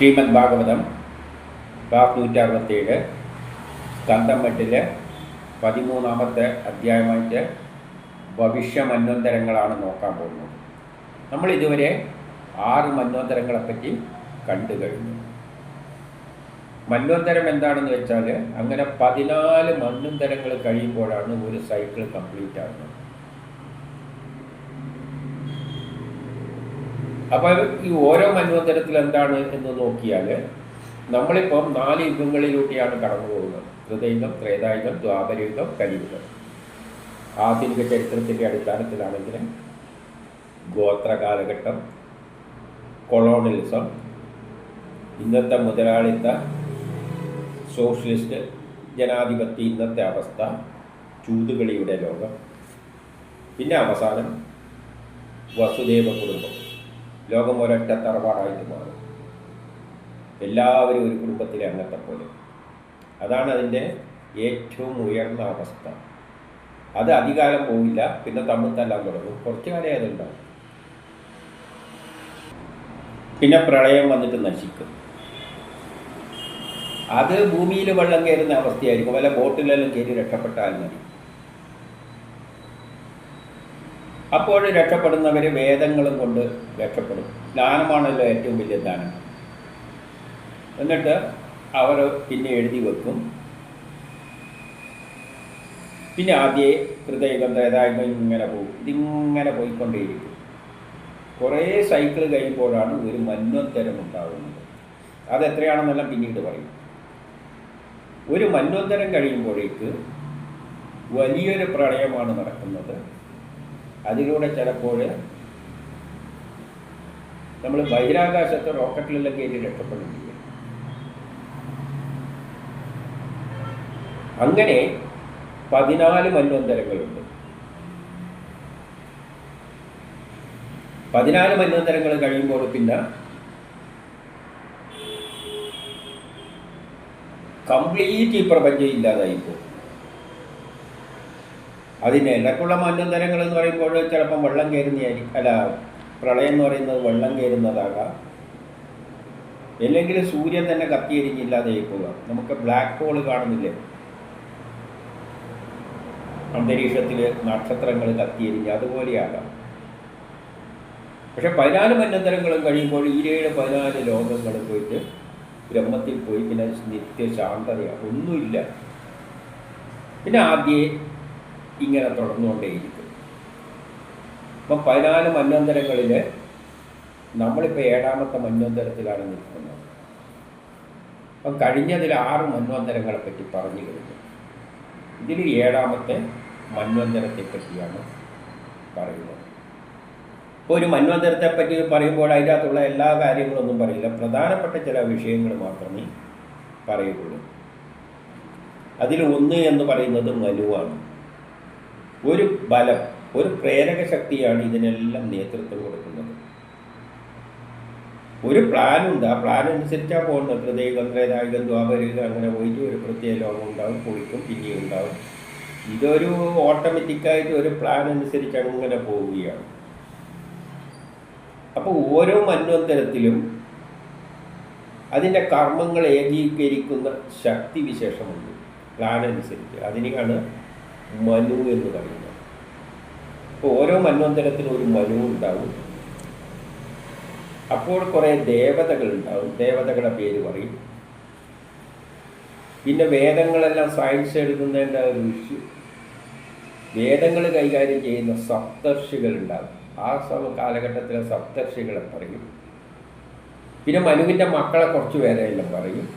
ശ്രീമദ് ഭാഗവതം ബാബ് നൂറ്ററുപത്തേഴ് സ്കന്ധമെട്ടിലെ പതിമൂന്നാമത്തെ അധ്യായമായിട്ട് ഭവിഷ്യ മന്വന്തരങ്ങളാണ് നോക്കാൻ പോകുന്നത്. നമ്മൾ ഇതുവരെ ആറ് മന്വന്തരങ്ങളെപ്പറ്റി കണ്ടു കഴിഞ്ഞു. മന്വന്തരം എന്താണെന്ന് വെച്ചാൽ അങ്ങനെ പതിനാല് മന്വന്തരങ്ങൾ കഴിയുമ്പോഴാണ് ഒരു സൈക്കിൾ കംപ്ലീറ്റ് ആകുന്നത് അപ്പോൾ ഈ ഓരോ മന്വന്തരത്തിൽ എന്താണ് എന്ന് നോക്കിയാൽ നമ്മളിപ്പം നാല് യുഗങ്ങളിലൂടെയാണ് കടന്നു പോകുന്നത് ഹൃദയുഗം ത്രേതായുഗം ദ്വാപരയുഗം കലിയുഗം. ആധുനിക ചരിത്രത്തിന്റെ അടിസ്ഥാനത്തിലാണെങ്കിൽ ഗോത്ര കാലഘട്ടം കൊളോണിയലിസം ഇന്നത്തെ മുതലാളിത്ത സോഷ്യലിസ്റ്റ് ജനാധിപത്യ ഇന്നത്തെ അവസ്ഥ ചൂതുകളിയുടെ ലോകം പിന്നെ അവസാനം വസുദേവ കുടുംബം. ലോകം ഒരൊറ്റ തറവാടായിട്ട് മാറും. എല്ലാവരും ഒരു കുടുംബത്തിലെ അംഗത്തെ പോലെ അതാണ് അതിന്റെ ഏറ്റവും ഉയർന്ന അവസ്ഥ. അത് അധികാരം പോവില്ല പിന്നെ തമ്മിൽ തല്ലാൻ തുടങ്ങും. കുറച്ച് കാലം അതുണ്ടാവും. പിന്നെ പ്രളയം വന്നിട്ട് നശിക്കും. അത് ഭൂമിയിൽ വെള്ളം കയറുന്ന അവസ്ഥയായിരിക്കും. വല്ല ബോട്ടിലെല്ലാം കയറി രക്ഷപ്പെട്ടാൽ മതി. അപ്പോൾ രക്ഷപ്പെടുന്നവർ വേദങ്ങളും കൊണ്ട് രക്ഷപ്പെടും. ദാനമാണല്ലോ ഏറ്റവും വലിയ ദാനം. എന്നിട്ട് അവർ പിന്നെ എഴുതി വെക്കും. പിന്നെ ആദ്യ ഹൃദയകം ത്രേതായുഗം ഇങ്ങനെ പോകും ഇതിങ്ങനെ പോയിക്കൊണ്ടേയിരിക്കും. കുറേ സൈക്കിൾ കഴിയുമ്പോഴാണ് ഒരു മന്വന്തരം ഉണ്ടാകുന്നത് അതെത്രയാണെന്നെല്ലാം പിന്നീട് പറയും. ഒരു മന്വന്തരം കഴിയുമ്പോഴേക്ക് വലിയൊരു പ്രളയമാണ് നടക്കുന്നത്. അതിലൂടെ ചിലപ്പോൾ നമ്മൾ ബഹിരാകാശത്ത് റോക്കറ്റിലെല്ലാം കയറി രക്ഷപ്പെടുകയും അങ്ങനെ പതിനാല് മന്വന്തരങ്ങളുണ്ട് പതിനാല് മന്വന്തരങ്ങൾ കഴിയുമ്പോൾ പിന്നെ കംപ്ലീറ്റ് ഈ പ്രപഞ്ചം ഇല്ലാതായി പോകും അതിന് ഇടയ്ക്കുള്ള മന്വന്തരങ്ങൾ എന്ന് പറയുമ്പോൾ ചിലപ്പം വെള്ളം കയറുന്നതായിരിക്കും. അല്ല പ്രളയം എന്ന് പറയുന്നത് വെള്ളം കയറുന്നതാകാം അല്ലെങ്കിൽ സൂര്യൻ തന്നെ കത്തിയരിഞ്ഞില്ലാതെ പോവുക നമുക്ക് ബ്ലാക്ക് ഹോൾ കാണുന്നില്ലേ? അന്തരീക്ഷത്തിൽ നക്ഷത്രങ്ങൾ കത്തിയരിഞ്ഞ് അതുപോലെയാകാം പക്ഷെ പതിനാല് മന്വന്തരങ്ങളും കഴിയുമ്പോൾ ഈരയുടെ പതിനാല് ലോകങ്ങൾ പോയിട്ട് ബ്രഹ്മത്തിൽ പോയി. പിന്നെ നിത്യശാന്തതയാണ് ഒന്നുമില്ല. പിന്നെ ആദ്യേ ഇങ്ങനെ തുടർന്നുകൊണ്ടേയിരിക്കും. അപ്പം പതിനാല് മന്വന്തരങ്ങളിൽ നമ്മളിപ്പോൾ ഏഴാമത്തെ മന്വന്തരത്തിലാണ് നിൽക്കുന്നത്. അപ്പം കഴിഞ്ഞതിൽ ആറ് മന്വന്തരങ്ങളെ പറ്റി പറഞ്ഞു കഴിഞ്ഞു. ഇതിൽ ഏഴാമത്തെ മന്വന്തരത്തെ പറ്റിയാണ് പറയുന്നത്. ഇപ്പോൾ ഒരു മന്വന്തരത്തെ പറ്റി പറയുമ്പോൾ അതിന്റെ അകത്തുള്ള എല്ലാ കാര്യങ്ങളൊന്നും പറയില്ല. പ്രധാനപ്പെട്ട ചില വിഷയങ്ങൾ മാത്രമേ പറയുള്ളൂ അതിൽ ഒന്ന് എന്ന് പറയുന്നത് മനുവാണ്. ഒരു ബലം ഒരു പ്രേരക ശക്തിയാണ് ഇതിനെല്ലാം നേതൃത്വം കൊടുക്കുന്നത്. ഒരു പ്ലാനുണ്ട്. ആ പ്ലാൻ അനുസരിച്ചാണ് പോകുന്നത് ഹൃദയം ത്രേതായുഗം ദ്വാപരികം അങ്ങനെ പോയിട്ട് ഒരു പ്രത്യേക ലോകം ഉണ്ടാവും പൊളിക്കും പിന്നെയും ഉണ്ടാവും. ഇതൊരു ഓട്ടോമാറ്റിക്കായിട്ട് ഒരു പ്ലാൻ അനുസരിച്ച് അങ്ങനെ പോവുകയാണ്. അപ്പോൾ ഓരോ മന്വന്തരത്തിലും അതിന്റെ കർമ്മങ്ങൾ ഏകീകരിക്കുന്ന ശക്തി വിശേഷമുണ്ട്. പ്ലാൻ അനുസരിച്ച് അതിനെയാണ് മനു എന്ന് പറയുന്നത് അപ്പോൾ ഓരോ മന്വന്തരത്തിനും ഒരു മനു ഉണ്ടാവും. അപ്പോൾ കുറേ ദേവതകൾ ഉണ്ടാവും. ദേവതകളുടെ പേര് പറയും. പിന്നെ വേദങ്ങളെല്ലാം സയൻസ് എഴുതുന്നതിന്റെ ഇഷ്യൂ വേദങ്ങൾ കൈകാര്യം ചെയ്യുന്ന സപ്തർഷികൾ ഉണ്ടാവും. ആ സമ കാലഘട്ടത്തിലെ സപ്തർഷികളെ പറയും. പിന്നെ മനുവിന്റെ മക്കളെ കുറച്ച് പേരെല്ലാം പറയും.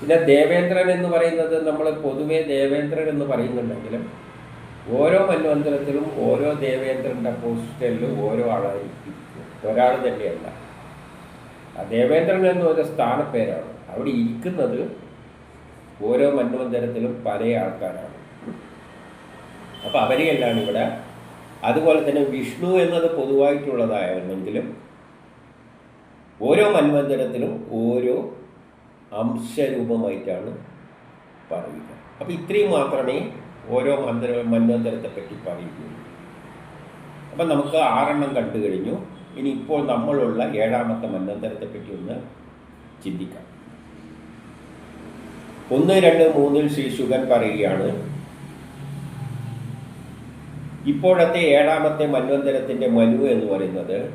പിന്നെ ദേവേന്ദ്രൻ എന്ന് പറയുന്നത് നമ്മൾ പൊതുവേ ദേവേന്ദ്രൻ എന്ന് പറയുന്നുണ്ടെങ്കിലും ഓരോ മന്വന്തരത്തിലും ഓരോ ദേവേന്ദ്രന്റെ പോസ്റ്റലിലും ഓരോ ആളായിരിക്കും. ഒരാൾ തന്നെയല്ല. ആ ദേവേന്ദ്രൻ എന്ന ഒരു സ്ഥാനപ്പേരാണ്. അവിടെ ഇരിക്കുന്നത് ഓരോ മന്വന്തരത്തിലും പല ആൾക്കാരാണ്. അപ്പോൾ അവരെയെല്ലാം ഇവിടെ അതുപോലെ തന്നെ വിഷ്ണു എന്നത് പൊതുവായിട്ടുള്ളതായിരുന്നെങ്കിലും ഓരോ മന്വന്തരത്തിലും ഓരോ അംശരൂപമായിട്ടാണ് പറയുക. അപ്പം ഇത്രയും മാത്രമേ ഓരോ മന്ത്ര മന്വന്തരത്തെ പറ്റി പറയുകയുള്ളൂ. അപ്പം നമുക്ക് ആറെണ്ണം കണ്ടു കഴിഞ്ഞു. ഇനി ഇപ്പോൾ നമ്മളുള്ള ഏഴാമത്തെ മന്വന്തരത്തെ പറ്റി ഒന്ന് ചിന്തിക്കാം. ഒന്ന് രണ്ട് മൂന്നിൽ ശ്രീ ശുഗൻ പറയുകയാണ് ഇപ്പോഴത്തെ ഏഴാമത്തെ മന്വന്തരത്തിന്റെ മനു എന്ന് പറയുന്നത്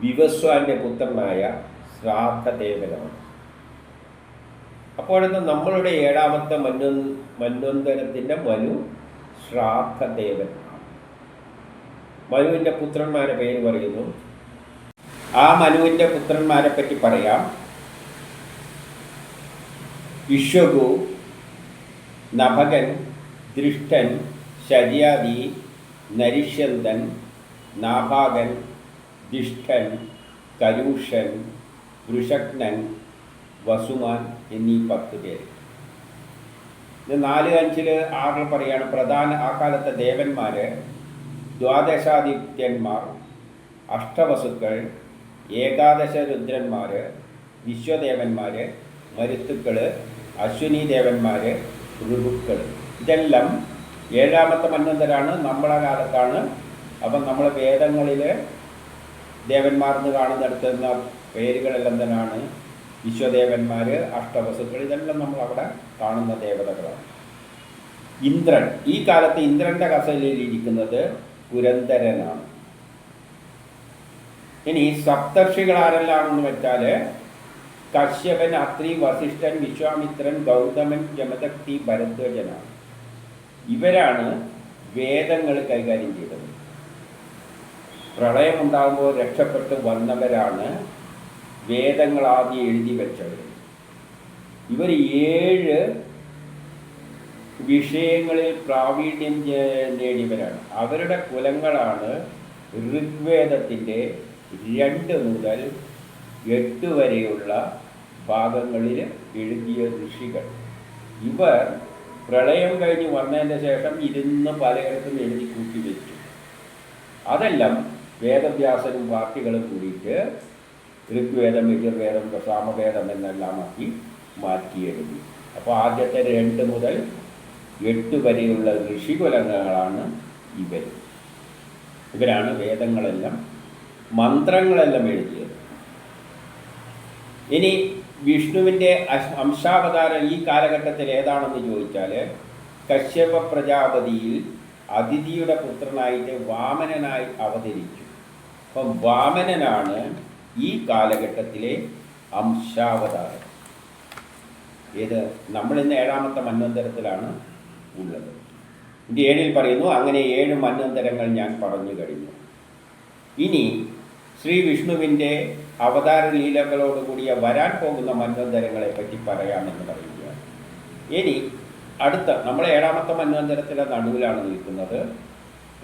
വിവസ്വാന്റെ പുത്രനായ ശ്രാദ്ധദേവനാണ് അപ്പോഴത്തെ നമ്മളുടെ ഏഴാമത്തെ മനു മന്വന്തരത്തിന്റെ മനു ശ്രാദ്ധദേവൻ. മനുവിന്റെ പുത്രന്മാരെ പേര് പറയുന്നു. ആ മനുവിന്റെ പുത്രന്മാരെ പറ്റി പറയാം. വിശ്വഗു നഭകൻ ദൃഷ്ടൻ ശര്യാദി നരിഷ്യന്തൻ നാഭാകൻ ദിഷ്ടൻ കലൂഷൻ വൃഷക്നൻ വസുമാൻ എന്നീ പത്ത് പേര്. ഇത് നാല് അഞ്ചിൽ ആറിൽ പറയുകയാണ് പ്രധാന ആ കാലത്തെ ദേവന്മാർ ദ്വാദശാദിത്യന്മാർ അഷ്ടവസുക്കൾ ഏകാദശ രുദ്രന്മാർ വിശ്വദേവന്മാർ മരുത്തുക്കൾ അശ്വിനി ദേവന്മാർ ഋതുക്കൾ ഇതെല്ലാം ഏഴാമത്തെ മന്വന്തരാണ് നമ്മളെ കാലത്താണ്. അപ്പം നമ്മൾ വേദങ്ങളിൽ ദേവന്മാർ എന്ന് കാണുന്നിടത്തുന്ന പേരുകളെല്ലാം തന്നെയാണ് വിശ്വദേവന്മാർ അഷ്ടവസുക്കൾ ഇതെല്ലാം നമ്മൾ അവിടെ കാണുന്ന ദേവതകളാണ്. ഇന്ദ്രൻ ഈ കാലത്ത് ഇന്ദ്രന്റെ കസലിൽ ഇരിക്കുന്നത് പുരന്തരനാണ് ഇനി സപ്തർഷികൾ ആരെല്ലാമെന്ന് വെച്ചാൽ കശ്യപൻ അത്രി വസിഷ്ഠൻ വിശ്വാമിത്രൻ ഗൗതമൻ ജമദക്തി ഭരദ്വജനാണ്. ഇവരാണ് വേദങ്ങൾ കൈകാര്യം ചെയ്തത്. പ്രളയമുണ്ടാകുമ്പോൾ രക്ഷപ്പെട്ട് വന്നവരാണ് വേദങ്ങൾ ആദ്യം എഴുതി വെച്ചവർ ഇവർ ഏഴ് വിഷയങ്ങളിൽ പ്രാവീണ്യം നേടിയവരാണ്. അവരുടെ കുലങ്ങളാണ് ഋഗ്വേദത്തിന്റെ രണ്ട് മുതൽ എട്ട് വരെയുള്ള ഭാഗങ്ങളിൽ എഴുതിയ ഋഷികൾ. ഇവർ പ്രളയം കഴിഞ്ഞ് വന്നതിന്റെ ശേഷം ഇരുന്ന് പലയിടത്തും എഴുതി കൂട്ടി വെച്ചു. അതെല്ലാം വേദവ്യാസനും പാർട്ടികളും കൂടിയിട്ട് ഋഗ്വേദം യജുർവേദം സാമവേദം എന്നെല്ലാമാക്കി മാറ്റിയെഴുതി. അപ്പോൾ ആദ്യത്തെ രണ്ട് മുതൽ എട്ട് വരെയുള്ള ഋഷികുലങ്ങളാണ് ഇവർ ഇവരാണ് വേദങ്ങളെല്ലാം മന്ത്രങ്ങളെല്ലാം എഴുതിയത്. ഇനി വിഷ്ണുവിന്റെ അശ്- അംശാവതാരം ഈ കാലഘട്ടത്തിൽ ഏതാണെന്ന് ചോദിച്ചാൽ കശ്യപ പ്രജാപതിയിൽ അതിഥിയുടെ പുത്രനായിട്ട് വാമനനായി അവതരിച്ചു. അപ്പം വാമനനാണ് ഈ കാലഘട്ടത്തിലെ അംശാവതാരം. ഏത്? നമ്മളിന്ന് ഏഴാമത്തെ മന്വന്തരത്തിലാണ് ഉള്ളത്. ഏഴിൽ പറയുന്നു അങ്ങനെ ഏഴ് മന്വന്തരങ്ങൾ ഞാൻ പറഞ്ഞു കഴിഞ്ഞു. ഇനി ശ്രീ വിഷ്ണുവിന്റെ അവതാര ലീലകളോടുകൂടിയ വരാൻ പോകുന്ന മന്വന്തരങ്ങളെ പറ്റി പറയാമെന്ന് പറയുകയാണ്. ഇനി അടുത്ത നമ്മൾ ഏഴാമത്തെ മന്വന്തരത്തിലെ നടുവിലാണ് നിൽക്കുന്നത്.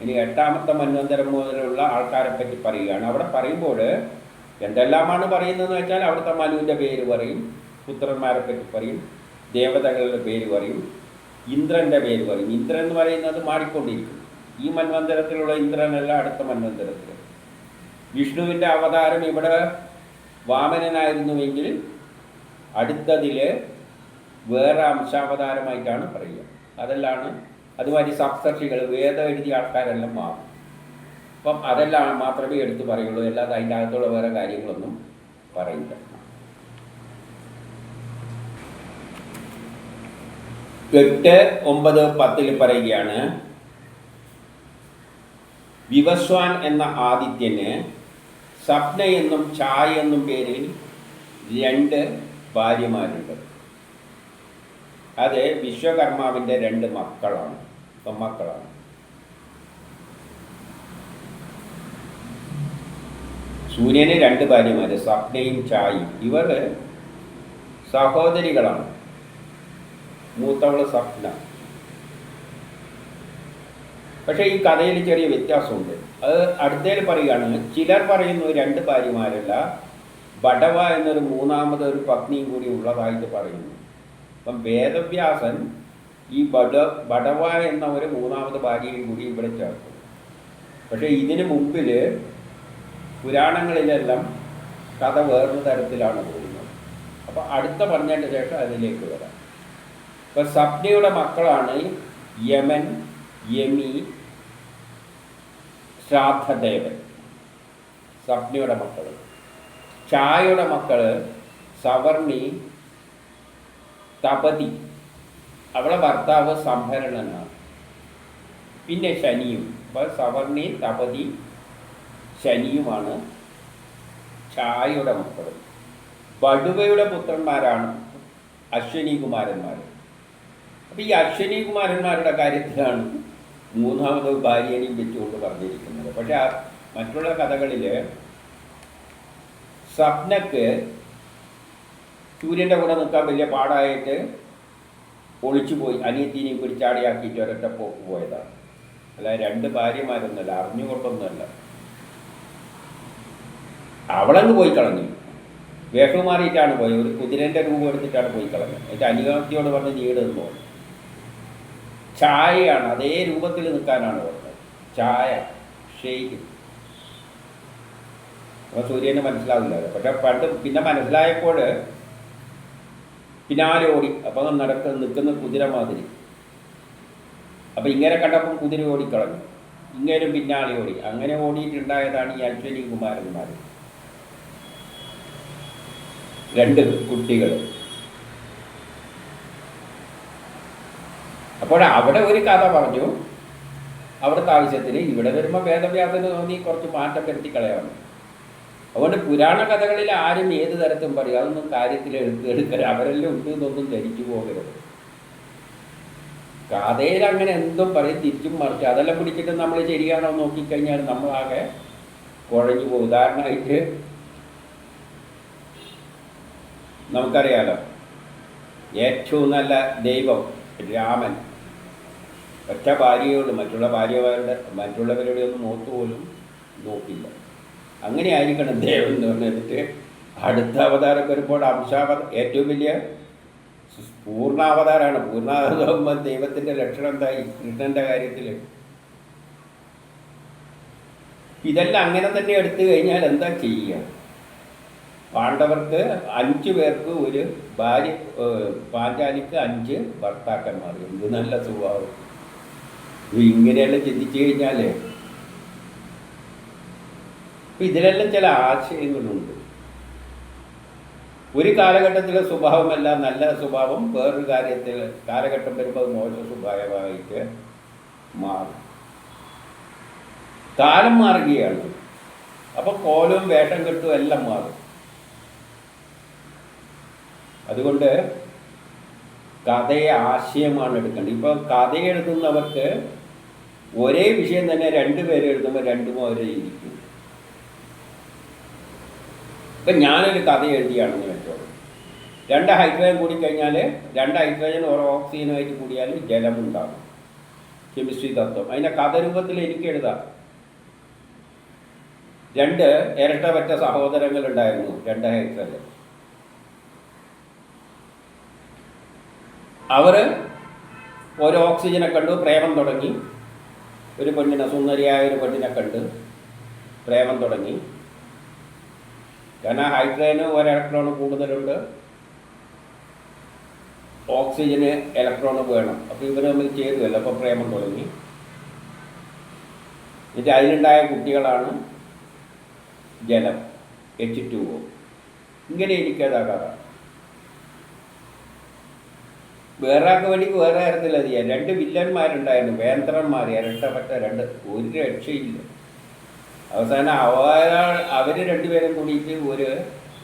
ഇനി എട്ടാമത്തെ മന്വന്തരം മുതലുള്ള ആൾക്കാരെ പറ്റി പറയുകയാണ്. അവിടെ പറയുമ്പോൾ എന്തെല്ലാമാണ് പറയുന്നതെന്ന് വെച്ചാൽ അവിടുത്തെ മനുവിന്റെ പേര് പറയും പുത്രന്മാരെ പറ്റി പറയും ദേവതകളുടെ പേര് പറയും ഇന്ദ്രന്റെ പേര് പറയും. ഇന്ദ്രൻ എന്ന് പറയുന്നത് മാറിക്കൊണ്ടിരിക്കും. ഈ മന്വന്തരത്തിലുള്ള ഇന്ദ്രനല്ല അടുത്ത മന്വന്തരത്തിൽ വിഷ്ണുവിന്റെ അവതാരം ഇവിടെ വാമനനായിരുന്നുവെങ്കിൽ അടുത്തതിൽ വേറെ അംശാവതാരമായിട്ടാണ് പറയുക. അതെല്ലാം അതുമാതിരി സപ്തർഷികൾ വേദം എഴുതിയ ആൾക്കാരെല്ലാം മാറും. അപ്പം അതെല്ലാം മാത്രമേ എടുത്തു പറയുള്ളൂ. അല്ലാതെ അതിന്റെ അകത്തുള്ള വേറെ കാര്യങ്ങളൊന്നും പറയില്ല. എട്ട് ഒമ്പത് പത്തിൽ പറയുകയാണ് വിവസ്വാൻ എന്ന ആദിത്യന് സപ്ന എന്നും ചായ എന്നും പേരിൽ രണ്ട് ഭാര്യമാരുണ്ട്. അത് വിശ്വകർമാവിന്റെ രണ്ട് മക്കളാണ്. മക്കളാണ് സൂര്യന് രണ്ട് ഭാര്യമാര് സ്വപ്നയും ചായും ഇവർ സഹോദരികളാണ്. മൂത്തവൾ സ്വപ്ന. പക്ഷേ ഈ കഥയിൽ ചെറിയ വ്യത്യാസമുണ്ട്. അത് അടുത്തേൽ പറയുകയാണ് ചിലർ പറയുന്നു രണ്ട് ഭാര്യമാരല്ല ബടവ എന്നൊരു മൂന്നാമത് ഒരു പത്നിയും കൂടി ഉള്ളതായിട്ട് പറയുന്നു. അപ്പം വേദവ്യാസൻ ഈ ബഡ ബടവ എന്ന ഒരു മൂന്നാമത് ഭാര്യയും കൂടി ഇവിടെ ചേർക്കും പക്ഷേ ഇതിനു മുമ്പിൽ പുരാണങ്ങളിലെല്ലാം കഥ വേറൊരു തരത്തിലാണ് പോകുന്നത്. അപ്പോൾ അടുത്ത പറഞ്ഞതിന് ശേഷം അതിലേക്ക് വരാം. ഇപ്പം സപ്നയുടെ മക്കളാണ് യമൻ യമി ശ്രാദ്ധദേവൻ. സപ്നയുടെ മക്കൾ ഛായയുടെ മക്കൾ സവർണി തപതി. അവളെ ഭർത്താവ് സംഭരണനാണ്. പിന്നെ ശനിയും. അപ്പോൾ സവർണി തപതി ശനിയുമാണ് ഛായയുടെ മക്കൾ വടുവയുടെ പുത്രന്മാരാണ് അശ്വനി കുമാരന്മാർ അപ്പം ഈ അശ്വനി കുമാരന്മാരുടെ കാര്യത്തിലാണ് മൂന്നാമത് ഭാര്യനെയും വെച്ചുകൊണ്ട് പറഞ്ഞിരിക്കുന്നത്. പക്ഷെ മറ്റുള്ള കഥകളിൽ സ്വപ്നക്ക് സൂര്യന്റെ കൂടെ നിൽക്കാൻ വലിയ പാടായിട്ട് ഒളിച്ചു പോയി അനിയത്തിനെയും കുരിച്ചാടിയാക്കിയിട്ട് ഒരൊറ്റ പോയതാണ്. അല്ല രണ്ട് ഭാര്യമാരൊന്നുമല്ല അറിഞ്ഞുകൊണ്ടൊന്നുമല്ല. അവളങ്ങ് പോയി കളഞ്ഞു. വേഷം മാറിയിട്ടാണ് പോയി ഒരു കുതിരേന്റെ രൂപം എടുത്തിട്ടാണ് പോയി കളഞ്ഞത്. എന്നിട്ട് അനുഗാന്തിയോട് പറഞ്ഞ് നീടുന്നു ചായയാണ് അതേ രൂപത്തിൽ നിൽക്കാനാണ് പറഞ്ഞത്. ചായ ഷെയ്ക്ക് അപ്പോൾ സൂര്യന് മനസ്സിലാവില്ല പക്ഷെ പണ്ട് പിന്നെ മനസ്സിലായപ്പോൾ പിന്നാലെ ഓടി. അപ്പം നടക്ക നിൽക്കുന്ന കുതിര മാതിരി. അപ്പം ഇങ്ങനെ കണ്ടപ്പം കുതിര ഓടിക്കളഞ്ഞു. ഇങ്ങനെ പിന്നാലെ ഓടി. അങ്ങനെ ഓടിയിട്ടുണ്ടായതാണ് ഈ അശ്വനി കുമാരന്മാർ രണ്ട് കുട്ടികൾ അപ്പോൾ അവിടെ ഒരു കഥ പറഞ്ഞു. അവിടുത്തെ ആവശ്യത്തിന് ഇവിടെ വരുമ്പോൾ വേദവ്യാസന് തോന്നി കുറച്ച് മാറ്റം വരുത്തി കളയാണ് അതുകൊണ്ട് പുരാണ കഥകളിൽ ആരും ഏത് തരത്തിലും പറയും അതൊന്നും കാര്യത്തിൽ എടുത്ത് എടുക്കരുത്. അവരെല്ലാം ഉണ്ട് എന്നൊന്നും ധരിച്ചു പോകരുത്. കഥയിൽ അങ്ങനെ എന്തും പറയും തിരിച്ചും മറിച്ച്. അതെല്ലാം പിടിച്ചിട്ട് നമ്മൾ ശരിയാണോ നോക്കിക്കഴിഞ്ഞാൽ നമ്മളാകെ കുഴഞ്ഞു പോകും. ഉദാഹരണമായിട്ട് നമുക്കറിയാലോ ഏറ്റവും നല്ല ദൈവം രാമൻ. ഒറ്റ ഭാര്യയോട് മറ്റുള്ള ഭാര്യമാരുടെ മറ്റുള്ളവരുടെ ഒന്നും മൂത്ത് പോലും നോക്കില്ല. അങ്ങനെ ആയിരിക്കണം ദേവൻ എന്ന് പറഞ്ഞിട്ട് അടുത്ത അവതാരം വരുമ്പോൾ അംശാവത ഏറ്റവും വലിയ പൂർണാവതാരമാണ് പൂർണാവതാകുമ്പോൾ ദൈവത്തിന്റെ ലക്ഷണം എന്തായി? കൃഷ്ണന്റെ കാര്യത്തിൽ. ഇതെല്ലാം അങ്ങനെ തന്നെ എടുത്തു കഴിഞ്ഞാൽ എന്താ ചെയ്യുക? പാണ്ഡവർക്ക് അഞ്ച് പേർക്ക് ഒരു ഭാര്യ പാഞ്ചാലിക്ക് അഞ്ച് ഭർത്താക്കന്മാർ. എന്ത് നല്ല സ്വഭാവം. ഇങ്ങനെയെല്ലാം ചിന്തിച്ചു കഴിഞ്ഞാലേ ഇതിലെല്ലാം ചില ആശയങ്ങളുണ്ട്. ഒരു കാലഘട്ടത്തിലെ സ്വഭാവമല്ല നല്ല സ്വഭാവം വേറൊരു കാര്യത്തിൽ കാലഘട്ടം വരുമ്പോൾ മോശ സ്വഭാവമായിട്ട് മാറും. കാലം മാറുകയാണ്. അപ്പോൾ കോലവും വേഷം കെട്ടും എല്ലാം മാറും. അതുകൊണ്ട് കഥയെ ആശയമാണ് എടുക്കേണ്ടത്. ഇപ്പോൾ കഥ എഴുതുന്നവർക്ക് ഒരേ വിഷയം തന്നെ രണ്ട് പേര് എഴുതുമ്പോൾ രണ്ടും ഒരേ ഇരിക്കും. ഇപ്പം ഞാനൊരു കഥ എഴുതിയാണെന്ന് വെച്ചോളൂ. രണ്ട് ഹൈഡ്രജൻ കൂടിക്കഴിഞ്ഞാൽ രണ്ട് ഹൈഡ്രജൻ ഓരോ ഓക്സിജനുമായിട്ട് കൂടിയാൽ ജലമുണ്ടാകും. കെമിസ്ട്രി തത്വം. അതിന്റെ കഥ രൂപത്തിൽ എനിക്ക് എഴുതാം. രണ്ട് ഇരട്ടപറ്റ സഹോദരങ്ങളുണ്ടായിരുന്നു രണ്ട് ഹൈഡ്രജൻ. അവർ ഒരു ഓക്സിജനെ കണ്ടു പ്രേമം തുടങ്ങി. ഒരു പെണ്ണിനെ സുന്ദരിയായ ഒരു പെണ്ണിനെ കണ്ട് പ്രേമം തുടങ്ങി. കാരണം ഹൈഡ്രജന് ഒരു ഇലക്ട്രോൺ കൂടുതലുണ്ട്. ഓക്സിജന് ഇലക്ട്രോൺ വേണം. അപ്പോൾ തമ്മിൽ ചേരുമല്ലോ അപ്പോൾ പ്രേമം തുടങ്ങി. എന്നിട്ട് അതിലുണ്ടായ കുട്ടികളാണ് ജലം എച്ച് ടു ഒ ഇങ്ങനെ എനിക്കതാ കഥ വേറെ ആൾക്ക് വേണ്ടി വേറെ ആയിരുന്നില്ല ചെയ്യാൻ രണ്ട് വില്ലന്മാരുണ്ടായിരുന്നു. വേന്ദ്രന്മാർ ഇരട്ടപ്പെട്ട രണ്ട് ഒരു രക്ഷയില്ല. അവസാനം അവർ അവർ രണ്ടുപേരും കൂടിയിട്ട് ഒരു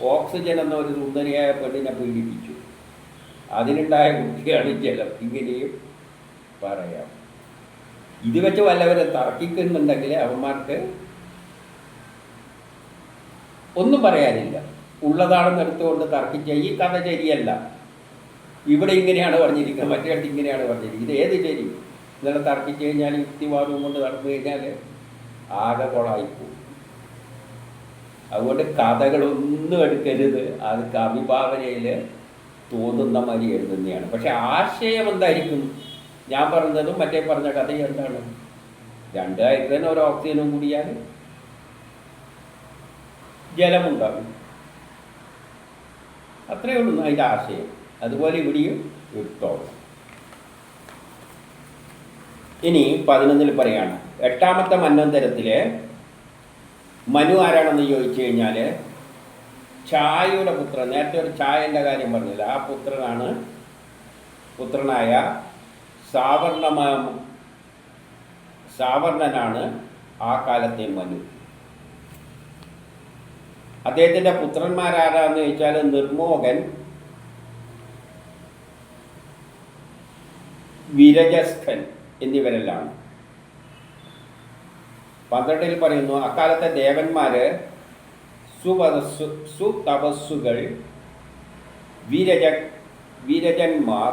ഓക്സിജൻ എന്ന ഒരു സുന്ദരിയായ പെണ്ണിനെ പീഡിപ്പിച്ചു. അതിനുണ്ടായ കുട്ടിയാണ് ജലം. ഇങ്ങനെയും പറയാം. ഇത് വെച്ച് വല്ലവരും തർക്കിക്കുന്നുണ്ടെങ്കിൽ അവന്മാർക്ക് ഒന്നും പറയാനില്ല. ഉള്ളതാണെന്ന് എടുത്തുകൊണ്ട് തർക്കിച്ച ഈ കഥ ശരിയല്ല. ഇവിടെ ഇങ്ങനെയാണ് പറഞ്ഞിരിക്കുന്നത് മറ്റേടത്ത് ഇങ്ങനെയാണ് പറഞ്ഞിരിക്കുന്നത്. ഇത് ഏത് ശരി? ഇന്നലെ തർക്കിച്ച് കഴിഞ്ഞാൽ യുക്തിവാദവും കൊണ്ട് നടന്നു കഴിഞ്ഞാൽ ആകെ കൊളായിപ്പോവും. അതുകൊണ്ട് കഥകളൊന്നും എടുക്കരുത്. അത് കവിഭാവനയിൽ തോന്നുന്ന മാതിരി എഴുതുന്നതാണ്. പക്ഷെ ആശയം എന്തായിരിക്കും? ഞാൻ പറഞ്ഞതും മറ്റേ പറഞ്ഞ കഥ എന്താണ്? രണ്ട് തന്നെ ഒരു ഓക്സിജനും കൂടിയാൽ ജലമുണ്ടാകും. അത്രയേ ഉള്ളൂ അതിന്റെ ആശയം. അതുപോലെ ഇവിടെയും യുക്തവും ഇനി പതിനൊന്നിൽ പറയാണ് എട്ടാമത്തെ മന്നന്തരത്തിലെ മനു ആരാണെന്ന് ചോദിച്ചു കഴിഞ്ഞാൽ ഛായയുടെ പുത്രൻ നേരത്തെ ഒരു ഛായന്റെ കാര്യം പറഞ്ഞില്ല ആ പുത്രനാണ് പുത്രനായ സാവർണമ സാവർണനാണ് ആ കാലത്തെ മനു. അദ്ദേഹത്തിന്റെ പുത്രന്മാരാരാന്ന് ചോദിച്ചാൽ നിർമോഹൻ വിരജസ്ഖൻ എന്നിവരെല്ലാം പന്ത്രണ്ടിൽ പറയുന്നു അക്കാലത്തെ ദേവന്മാര് സുതപസ്സുകൾ വിരജ വീരജന്മാർ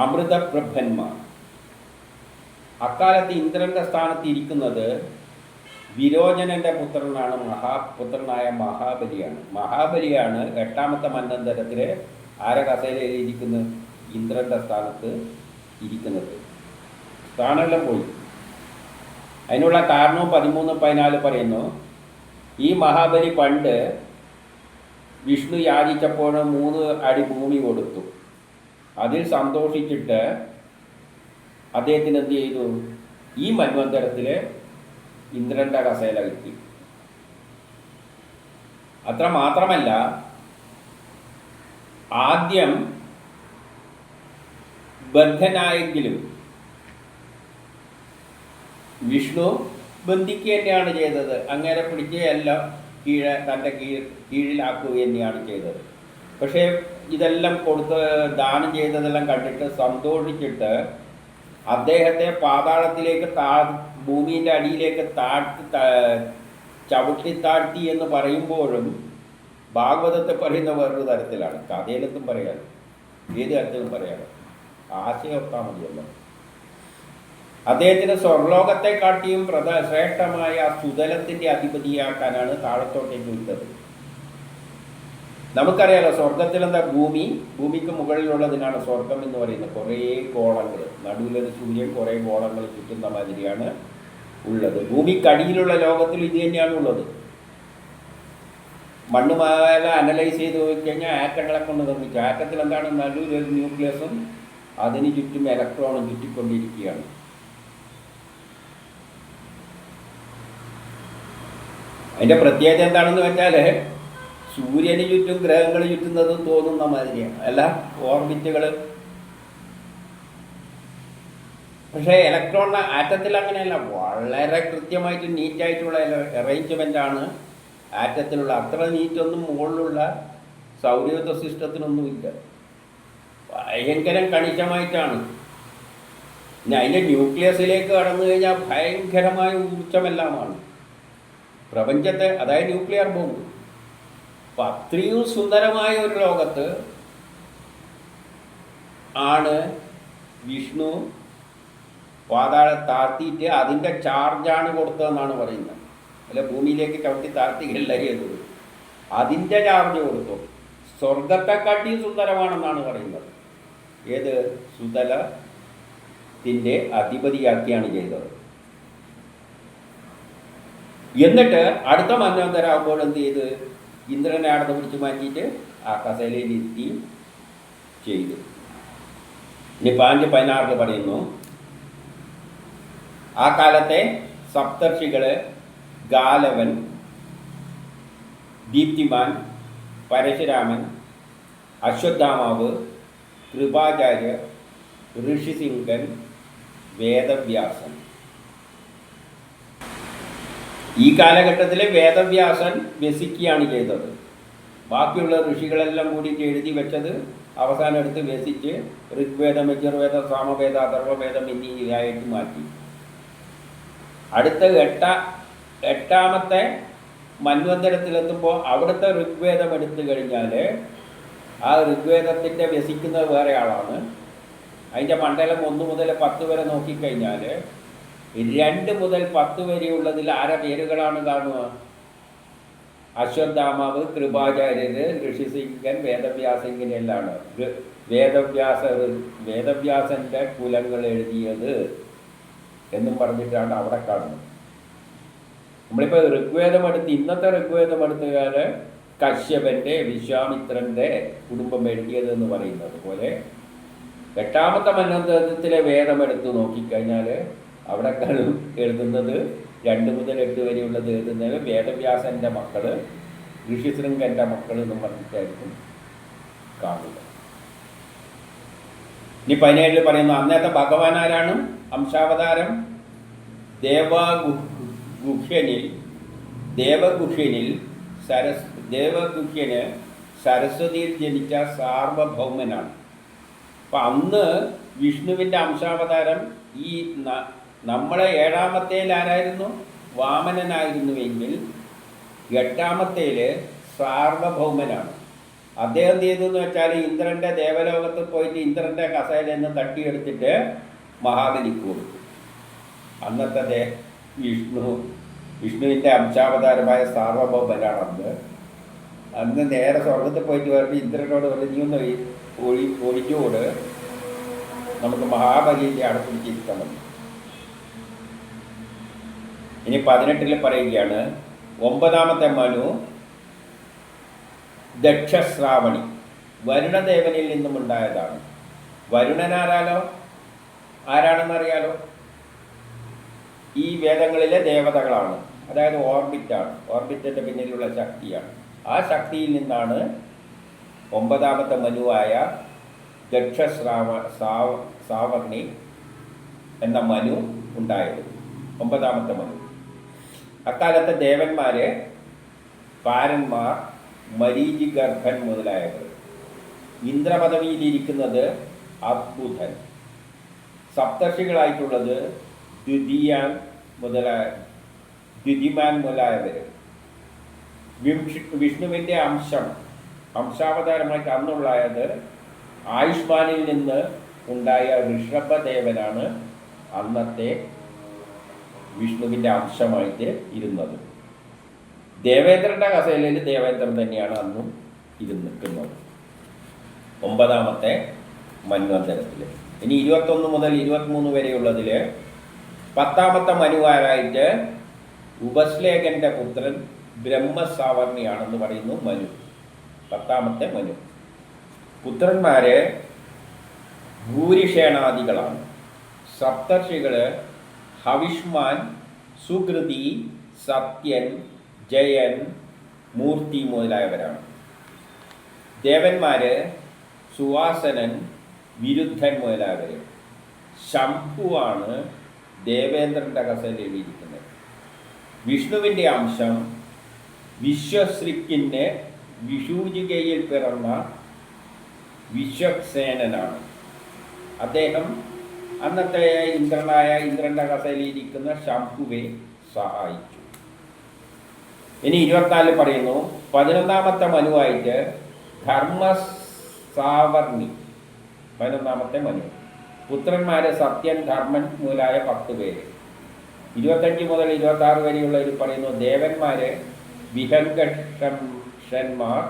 അമൃതപ്രഭന്മാർ. അക്കാലത്ത് ഇന്ദ്രന്റെ സ്ഥാനത്ത് ഇരിക്കുന്നത് വിരോചനന്റെ പുത്രനാണ് മഹാപുത്രനായ മഹാബലിയാണ്. മഹാബലിയാണ് എട്ടാമത്തെ മന്നന്തരത്തിലെ ആര ഇന്ദ്രന്റെ സ്ഥാനത്ത് ഇരിക്കുന്നത്. സ്ഥാനമെല്ലാം പോയി. അതിനുള്ള കാരണവും പതിമൂന്ന് പതിനാല് പറയുന്നു ഈ മഹാബലി പണ്ട് വിഷ്ണു യാചിച്ചപ്പോൾ മൂന്ന് അടി ഭൂമി കൊടുത്തു. അതിൽ സന്തോഷിച്ചിട്ട് അദ്ദേഹത്തിന് എന്ത് ചെയ്തു? ഈ മന്വന്തരത്തിൽ ഇന്ദ്രന്റെ കസേല കിട്ടി. അത്ര മാത്രമല്ല ആദ്യം ബദ്ധനായെങ്കിലും വിഷ്ണു ബന്ധിക്കുക തന്നെയാണ് ചെയ്തത്. അങ്ങനെ പിടിച്ച് കീഴെ തന്റെ കീഴ് കീഴിലാക്കുക തന്നെയാണ് ചെയ്തത്. പക്ഷേ ഇതെല്ലാം കൊടുത്ത് ദാനം ചെയ്തതെല്ലാം കണ്ടിട്ട് സന്തോഷിച്ചിട്ട് അദ്ദേഹത്തെ പാതാളത്തിലേക്ക് താ ഭൂമിന്റെ അടിയിലേക്ക് താഴ്ത്തി ചവിട്ടി താഴ്ത്തി എന്ന് പറയുമ്പോഴും ഭാഗവതത്തെ പറയുന്ന വേറൊരു തരത്തിലാണ്. കഥയിലെത്തും പറയാറ് ഏത് തരത്തിലും പറയാം. ആശയം ഒത്താൽ മതിയല്ലോ. അദ്ദേഹത്തിന് സ്വർലോകത്തെ കാട്ടിയും പ്രധ ശ്രേഷ്ഠമായ സുതലത്തിന്റെ അധിപതിയാക്കാനാണ് താഴത്തോട്ടേക്ക് വിട്ടത്. നമുക്കറിയാലോ സ്വർഗത്തിലെന്താ ഭൂമി? ഭൂമിക്ക് മുകളിലുള്ളതിനാണ് സ്വർഗം എന്ന് പറയുന്നത്. കുറേ ഗോളങ്ങൾ. നടുവിലൊരു സൂര്യൻ കുറേ ഗോളങ്ങൾ ചുറ്റുന്ന മാതിരിയാണ് ഉള്ളത്. ഭൂമിക്കടിയിലുള്ള ലോകത്തിൽ ഇത് തന്നെയാണ് ഉള്ളത്. മണ്ണ് അനലൈസ് ചെയ്ത് നോക്കിക്കഴിഞ്ഞാൽ ആറ്റങ്ങളെ കൊണ്ട് നിർമ്മിച്ചു. ആറ്റത്തിൽ എന്താണ് നടുവിലൊരു ന്യൂക്ലിയസും അതിന് ചുറ്റും ഇലക്ട്രോണും ചുറ്റിക്കൊണ്ടിരിക്കുകയാണ്. അതിന്റെ പ്രത്യേകത എന്താണെന്ന് വെച്ചാൽ സൂര്യന് ചുറ്റും ഗ്രഹങ്ങൾ ചുറ്റുന്നത് തോന്നുന്ന മാതിരിയാണ്. അല്ല ഓർബിറ്റുകൾ. പക്ഷേ ഇലക്ട്രോൺ ആറ്റത്തിൽ അങ്ങനെയല്ല വളരെ കൃത്യമായിട്ട് നീറ്റായിട്ടുള്ള അറേഞ്ച്മെന്റ് ആണ് ആറ്റത്തിലുള്ള. അത്ര നീറ്റൊന്നും മുകളിലുള്ള സൗരയൂഥ സിസ്റ്റത്തിനൊന്നുമില്ല. ഭയങ്കരം കണിശമായിട്ടാണ്. ഇനി അതിന്റെ ന്യൂക്ലിയസിലേക്ക് കടന്നു കഴിഞ്ഞാൽ ഭയങ്കരമായ ഊർജമെല്ലാമാണ് പ്രപഞ്ചത്തെ അതായത് ന്യൂക്ലിയർ ബോംബ്. അപ്പം അത്രയും സുന്ദരമായ ഒരു ലോകത്ത് ആണ് വിഷ്ണു പാതാള താഴ്ത്തിയിട്ട് അതിന്റെ ചാർജാണ് കൊടുത്തതെന്നാണ് പറയുന്നത്. അല്ല ഭൂമിയിലേക്ക് ചവിട്ടി താഴ്ത്തിയല്ല ചെയ്തത് അതിന്റെ ചാർജ് കൊടുത്തു. സ്വർഗത്തെക്കാട്ടിയും സുന്ദരമാണെന്നാണ് പറയുന്നത്. ഏത് സുതലത്തിന്റെ അധിപതിയാക്കിയാണ് ചെയ്തത്. എന്നിട്ട് അടുത്ത മന്വന്തരാകുമ്പോൾ എന്ത് ചെയ്ത്? ഇന്ദ്രനെ അടുത്ത് പിടിച്ചു മാറ്റിയിട്ട് ആ കസേലയിൽ ചെയ്തു. ഇനി പാഞ്ച് പതിനാറിൽ പറയുന്നു ആ കാലത്തെ സപ്തർഷികൾ ഗാലവൻ ദീപ്തിമാൻ പരശുരാമൻ അശ്വത്ഥാമാവ് കൃപാചാര്യ ഋഷിസിംഗൻ വേദവ്യാസൻ. ഈ കാലഘട്ടത്തിലെ വേദവ്യാസൻ വ്യസിക്കുകയാണ് ചെയ്തത്. ബാക്കിയുള്ള ഋഷികളെല്ലാം കൂടിയിട്ട് എഴുതി വെച്ചത് അവസാനം എടുത്ത് വ്യസിച്ച് ഋഗ്വേദം യജുർവേദം സാമവേദ അഥർവവേദം എന്നിവയായിട്ട് മാറ്റി. അടുത്ത എട്ട എട്ടാമത്തെ മന്വന്തരത്തിലെത്തുമ്പോൾ അവിടുത്തെ ഋഗ്വേദം എടുത്തു കഴിഞ്ഞാൽ ആ ഋഗ്വേദത്തിന്റെ വ്യസിക്കുന്നത് വേറെ ആളാണ്. അതിന്റെ മണ്ഡലം ഒന്ന് മുതൽ പത്ത് വരെ നോക്കിക്കഴിഞ്ഞാൽ രണ്ട് മുതൽ പത്ത് വരെയുള്ളതിൽ ആരെ പേരുകളാണ് കാണുക? അശ്വത്ഥാമാവ് കൃപാചാര്യര് ഋഷിസിംഗൻ വേദവ്യാസിംഗനെല്ലാണ് വേദവ്യാസ വേദവ്യാസന്റെ കുലങ്ങൾ എഴുതിയത് എന്നും പറഞ്ഞിട്ടാണ് അവിടെ കാണുന്നത്. നമ്മളിപ്പോൾ ഋഗ്വേദം എടുത്ത് ഇന്നത്തെ ഋഗ്വേദം എടുത്തുകാൽ കശ്യപന്റെ വിശ്വാമിത്രന്റെ കുടുംബം എഴുതിയത് എന്ന് പറയുന്നത് പോലെ എട്ടാമത്തെ മന്നന്തത്തിലെ വേദം എടുത്തു നോക്കിക്കഴിഞ്ഞാൽ അവിടെ എഴുതുന്നത് രണ്ട് മുതൽ എട്ട് വരെയുള്ളത് എഴുതുന്നത് വേദവ്യാസന്റെ മക്കൾ ഋഷിശൃംഗന്റെ മക്കൾ എന്നും പറഞ്ഞിട്ടായിരിക്കും കാണുക. ഇനി പതിനേഴിൽ പറയുന്നു അന്നത്തെ ഭഗവാൻ ആരാണ്? അംശാവതാരം ദേവഗുഹ്യനിൽ ദേവഗുഹ്യനിൽ സരസ് ദേവഗുഹ്യന് സരസ്വതിയിൽ ജനിച്ച സാർവഭൗമനാണ്. അപ്പം അന്ന് വിഷ്ണുവിന്റെ അംശാവതാരം ഈ നമ്മളെ ഏഴാമത്തേൽ ആരായിരുന്നു? വാമനനായിരുന്നുവെങ്കിൽ എട്ടാമത്തേൽ സാർവഭൗമനാണ്. അദ്ദേഹം ചെയ്തതെന്ന് വെച്ചാൽ ഇന്ദ്രന്റെ ദേവലോകത്ത് പോയിട്ട് ഇന്ദ്രന്റെ കസയിൽ നിന്ന് തട്ടിയെടുത്തിട്ട് മഹാബലിക്ക് കൊടുത്തു. അന്നത്തെ വിഷ്ണു വിഷ്ണുവിന്റെ അംശാവതാരമായ സാർവഭൗമനാണ് അന്ന് അന്ന് നേരെ സ്വർഗത്തിൽ പോയിട്ട് വരുമ്പോൾ ഇന്ദ്രനോട് പറഞ്ഞു നീ ഒന്ന് ഒഴി- ഒഴി ഒഴിഞ്ഞോട് നമുക്ക് മഹാബലിന്റെ അടുപ്പിടിച്ചിരിക്കണം ഇനി പതിനെട്ടിൽ പറയുകയാണ് ഒമ്പതാമത്തെ മനു ദക്ഷശ്രാവണി വരുണദേവനിൽ നിന്നും ഉണ്ടായതാണ്. വരുണനാരാലോ? ആരാണെന്നറിയാലോ? ഈ വേദങ്ങളിലെ ദേവതകളാണ്. അതായത് ഓർബിറ്റാണ്. ഓർബിറ്റിന്റെ പിന്നിലുള്ള ശക്തിയാണ്. ആ ശക്തിയിൽ നിന്നാണ് ഒമ്പതാമത്തെ മനുവായ ദക്ഷശ്രാവ സാവ സാവർണി എന്ന മനു ഉണ്ടായത്. ഒമ്പതാമത്തെ മനു. അക്കാലത്തെ ദേവന്മാരെ പാരന്മാർ മരീചിഗർഭൻ മുതലായവർ. ഇന്ദ്രപദവിയിലിരിക്കുന്നത് അദ്ഭുതൻ സപ്തർഷികളായിട്ടുള്ളത് ദ്വിതീയാൻ മുതലായ ദ്വിതിമാൻ മുതലായവർ വിംഷി വിഷ്ണുവിന്റെ അംശം അംശാവതാരമായിട്ട് അന്നുള്ളായത് ആയുഷ്മാനിൽ നിന്ന് ഉണ്ടായ ഋഷഭദേവനാണ് അന്നത്തെ വിഷ്ണുവിന്റെ അംശമായിട്ട് ഇരുന്നത്. ദേവേന്ദ്രന്റെ കസേലയിൽ ദേവേന്ദ്രൻ തന്നെയാണ് അന്നും ഇരുന്ന് നിൽക്കുന്നത് ഒമ്പതാമത്തെ മന്വന്തരത്തിൽ ഇനി ഇരുപത്തൊന്ന് മുതൽ ഇരുപത്തിമൂന്ന് വരെയുള്ളതിൽ പത്താമത്തെ മനുവാരായിട്ട് ഉപശ്ലേഖന്റെ പുത്രൻ ബ്രഹ്മസാവർണിയാണെന്ന് പറയുന്നു മനു. പത്താമത്തെ മനു. പുത്രന്മാരെ ഭൂരിഷേണാദികളാണ്. സപ്തർഷികൾ ഹവിഷ്മാൻ സുകൃതി സത്യൻ ജയൻ മൂർത്തി മുതലായവരാണ്. ദേവന്മാര് സുവാസനൻ വിരുദ്ധൻ മുതലായവർ ശംഭുവാണ് ദേവേന്ദ്രന്റെ കസയിൽ എഴുതിയിരിക്കുന്നത്. വിഷ്ണുവിന്റെ അംശം വിശ്വശ്രിക്കിന്റെ വിഷൂചികയിൽ പിറന്ന വിശ്വസേനനാണ്. അദ്ദേഹം അന്നത്തെ ഇന്ദ്രനായ ഇന്ദ്രന്റെ കഥയിലിരിക്കുന്ന ശംഭുവെ സഹായിച്ചു. ഇനി ഇരുപത്തിനാലിൽ പറയുന്നു പതിനൊന്നാമത്തെ മനുവായിട്ട് ധർമ്മ സാവർണി പതിനൊന്നാമത്തെ മനു. പുത്രന്മാരെ സത്യൻ ധർമ്മൻ മുതലായ പത്ത് പേര്. ഇരുപത്തഞ്ച് മുതൽ ഇരുപത്തി ആറ് വരെയുള്ളവർ പറയുന്നു ദേവന്മാര് വിഹങ്കഷന്മാർ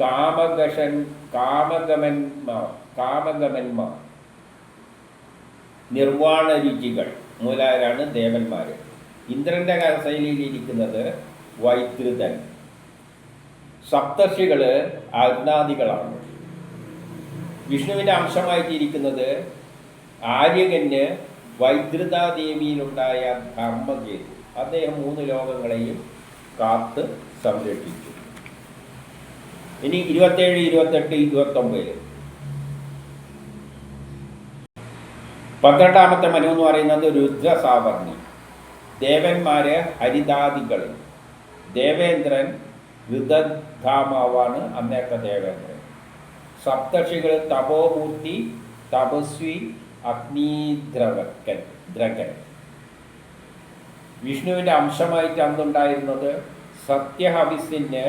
കാമകഷൻ കാമഗമന്മാർ കാമഗമന്മാർ. നിർവാണ രുചികൾ. മുതലായവരാണ് ദേവന്മാർ ഇന്ദ്രന്റെ കസയിലിരിക്കുന്നത് വൈദ്യുതൻ സപ്തർഷികൾ അഗ്നാദികളാണ് വിഷ്ണുവിന്റെ അംശമായിട്ടിരിക്കുന്നത് ആര്യകന് വൈദ്യുതാദേവിയിലുണ്ടായ ധർമ്മകേതു അദ്ദേഹം മൂന്ന് ലോകങ്ങളെയും കാത്ത് സംരക്ഷിച്ചു. ഇനി ഇരുപത്തേഴ് ഇരുപത്തെട്ട് ഇരുപത്തൊമ്പത്. പന്ത്രണ്ടാമത്തെ മനു എന്ന് പറയുന്നത് രുദ്രസാവർണി. ദേവന്മാര് ഹരിതാദികൾ ദേവേന്ദ്രൻ ഋതധാമാവാണ് അന്നേത്തെ ദേവേന്ദ്രൻ. സപ്തർഷികൾ തപോമൂർത്തി തപസ്വി അഗ്നിദ്രവക്കൻ ദ്രകൻ വിഷ്ണുവിന്റെ അംശമായിട്ട് അന്നുണ്ടായിരുന്നത് സത്യഹവിസിന്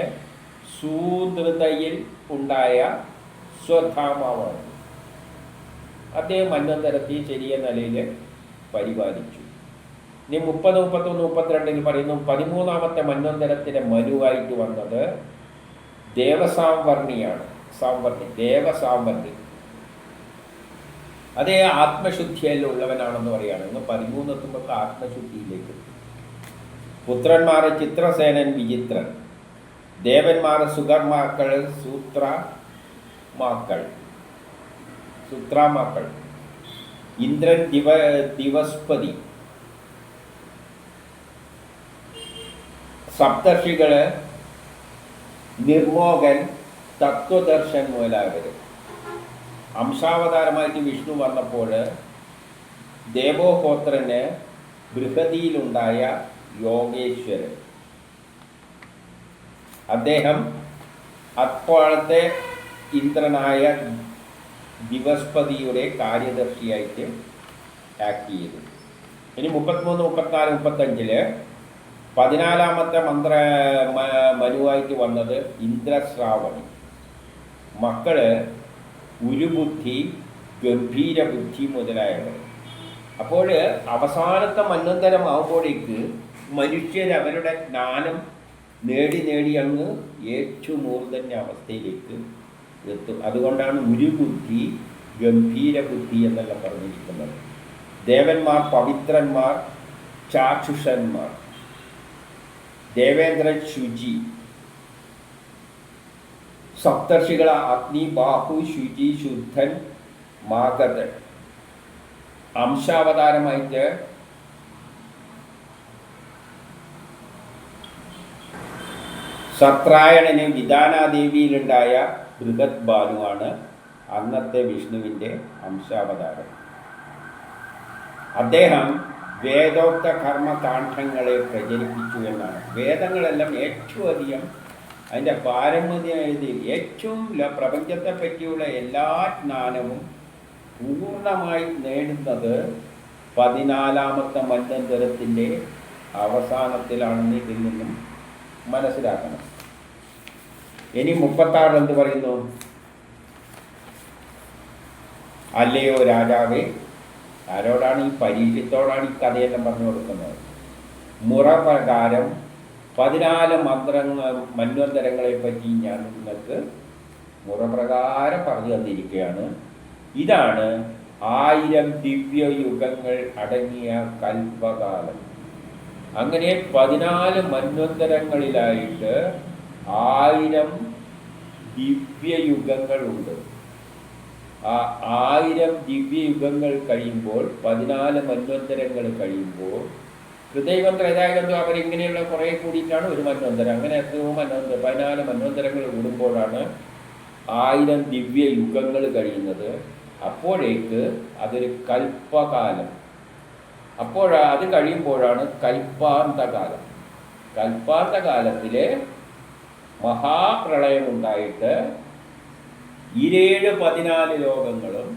സൂദൃതയിൽ ഉണ്ടായ സ്വധാമാവാണ്. അദ്ദേഹം മന്വന്തരത്തിൽ ചെറിയ നിലയിൽ പരിപാലിച്ചു. ഇനി മുപ്പത് മുപ്പത്തൊന്ന് മുപ്പത്തിരണ്ടിൽ പറയുന്നു. പതിമൂന്നാമത്തെ മന്വന്തരത്തിന്റെ മനുവായിട്ട് വന്നത് ദേവസാംവർണിയാണ്. സാംവർണി ദേവസാംവർണി. അതേ ആത്മശുദ്ധിയിലുള്ളവനാണെന്ന് പറയാണ് ഇന്ന് പതിമൂന്ന് എത്തുമ്പോൾ ആത്മശുദ്ധിയിലേക്ക് പുത്രന്മാർ ചിത്രസേനൻ വിചിത്രൻ. ദേവന്മാരെ സുഗർമാക്കൾ സൂത്രമാക്കൾ. സൂത്രമാക്കൾ. ഇന്ദ്രൻ ദിവ ദിവസ്പതി. സപ്തർഷികൾ നിർമോകൻ തത്വദർശൻ മുതലായവർ അംശാവതാരമായിട്ട് വിഷ്ണു വന്നപ്പോൾ ദേവോഹോത്രന് ബൃഹതിയിലുണ്ടായ യോഗേശ്വരൻ. അദ്ദേഹം അപ്പോഴത്തെ ഇന്ദ്രനായ ദിവസ്പതിയുടെ കാര്യദർശിയായിട്ട് ആക്ട് ചെയ്തു. ഇനി മുപ്പത്തിമൂന്ന് മുപ്പത്തിനാല് മുപ്പത്തഞ്ചിൽ പതിനാലാമത്തെ മന്ത്ര മനുവായിട്ട് വന്നത് ഇന്ദ്രശ്രാവണി. മക്കൾ ഉരുബുദ്ധി ഗംഭീര ബുദ്ധി മുതലായവർ അപ്പോൾ അവസാനത്തെ മന്നന്തരമാകുമ്പോഴേക്ക് മനുഷ്യർ അവരുടെ ജ്ഞാനം നേടി നേടി അങ്ങ് ഏറ്റവും മൂർധന്യ അവസ്ഥയിലേക്ക് എത്തും. അതുകൊണ്ടാണ് ഉരുബുദ്ധി ഗംഭീര ബുദ്ധി എന്നെല്ലാം പറഞ്ഞിരിക്കുന്നത്. ദേവന്മാർ പവിത്രന്മാർ ചാക്ഷുഷന്മാർ. ദേവേന്ദ്രൻ ശുചി. സപ്തർഷികള അഗ്നി ബാഹു ശുചി ശുദ്ധൻ മാഗധൻ അംശാവതാരമായിട്ട് സത്രായണന് വിധാനാദേവിയിലുണ്ടായ ബൃഹത് ബാലുവാണ് അന്നത്തെ വിഷ്ണുവിന്റെ അംശാവതാരം. അദ്ദേഹം വേദോക്ത കർമ്മകാന്ഡങ്ങളെ പ്രചരിപ്പിച്ചു എന്നാണ്. വേദങ്ങളെല്ലാം ഏറ്റവും അധികം അതിന്റെ പാരമ്പര്യത്തിൽ ഏറ്റവും പ്രപഞ്ചത്തെ പറ്റിയുള്ള എല്ലാ ജ്ഞാനവും പൂർണമായി നേടുന്നത് പതിനാലാമത്തെ മന്യന്തരത്തിന്റെ അവസാനത്തിലാണെന്ന് ഇതിൽ നിന്നും മനസ്സിലാക്കണം. ഇനി മുപ്പത്താറ് എന്ത് പറയുന്നു? അല്ലയോ രാജാവേ ആരോടാണ് ഈ പരീക്ഷത്തോടാണ് ഈ കഥയെല്ലാം പറഞ്ഞു കൊടുക്കുന്നത്? മുറ പ്രകാരം പതിനാല് മന്ത്രങ്ങൾ മന്വന്തരങ്ങളെ പറ്റി ഞാൻ നിങ്ങൾക്ക് മുറപ്രകാരം പറഞ്ഞു തന്നിരിക്കുകയാണ്. ഇതാണ് ആയിരം ദിവ്യയുഗങ്ങൾ അടങ്ങിയ കൽപ്പകാലം അങ്ങനെ പതിനാല് മന്വന്തരങ്ങളിലായിട്ട് ആയിരം ദിവ്യയുഗങ്ങളുണ്ട് ആ ആയിരം ദിവ്യയുഗങ്ങൾ കഴിയുമ്പോൾ പതിനാല് മന്വന്തരങ്ങൾ കഴിയുമ്പോൾ ഹൃദയകം അവർ അവരിങ്ങനെയുള്ള കുറേ കൂടിയിട്ടാണ് ഒരു മന്വന്തരം അങ്ങനെ എത്രയോ മന്വന്തരം പതിനാല് മന്വന്തരങ്ങൾ കൂടുമ്പോഴാണ് ആയിരം ദിവ്യ യുഗങ്ങൾ കഴിയുന്നത്. അപ്പോഴേക്ക് അതൊരു കൽപ്പകാലം. അപ്പോൾ അത് കഴിയുമ്പോഴാണ് കൽപ്പാന്തകാലം. കൽപ്പാന്തകാലത്തിലെ മഹാപ്രളയം ഉണ്ടായിട്ട് ഇരേഴ് പതിനാല് ലോകങ്ങളും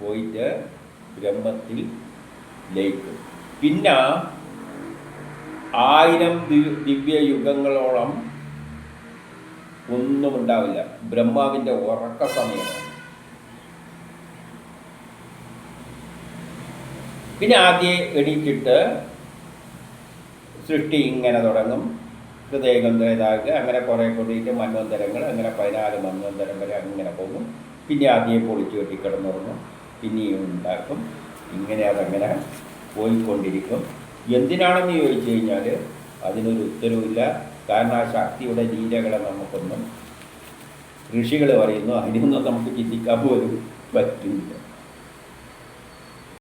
പോയിട്ട് ബ്രഹ്മത്തിൽ ലയിക്കും. പിന്നെ ആയിരം ദിവ്യ യുഗങ്ങളോളം ഒന്നും ഉണ്ടാവില്ല. ബ്രഹ്മാവിന്റെ ഉറക്ക സമയമാണ് പിന്നെ ആദ്യം എണീറ്റിട്ട് സൃഷ്ടി ഇങ്ങനെ തുടങ്ങും. ഹൃദയഗന്ധേതാക്കുക അങ്ങനെ കുറേ കൂടിയിട്ട് മന്വന്തരങ്ങൾ അങ്ങനെ പതിനാല് മന്വന്തരം വരെ അങ്ങനെ പോകും. പിന്നെ ആദ്യം പൊളിച്ചു കെട്ടി കിടന്നുറങ്ങും പിന്നെയും ഉണ്ടാക്കും. ഇങ്ങനെ അതങ്ങനെ പോയിക്കൊണ്ടിരിക്കും. എന്തിനാണെന്ന് ചോദിച്ചു കഴിഞ്ഞാൽ അതിനൊരു ഉത്തരവില്ല കാരണം ആ ശക്തിയുടെ ലീലകളെ നമുക്കൊന്നും ഋഷികൾ പറയുന്നു അതിനൊന്നും നമുക്ക് ചിന്തിക്കാൻ പോലും പറ്റില്ല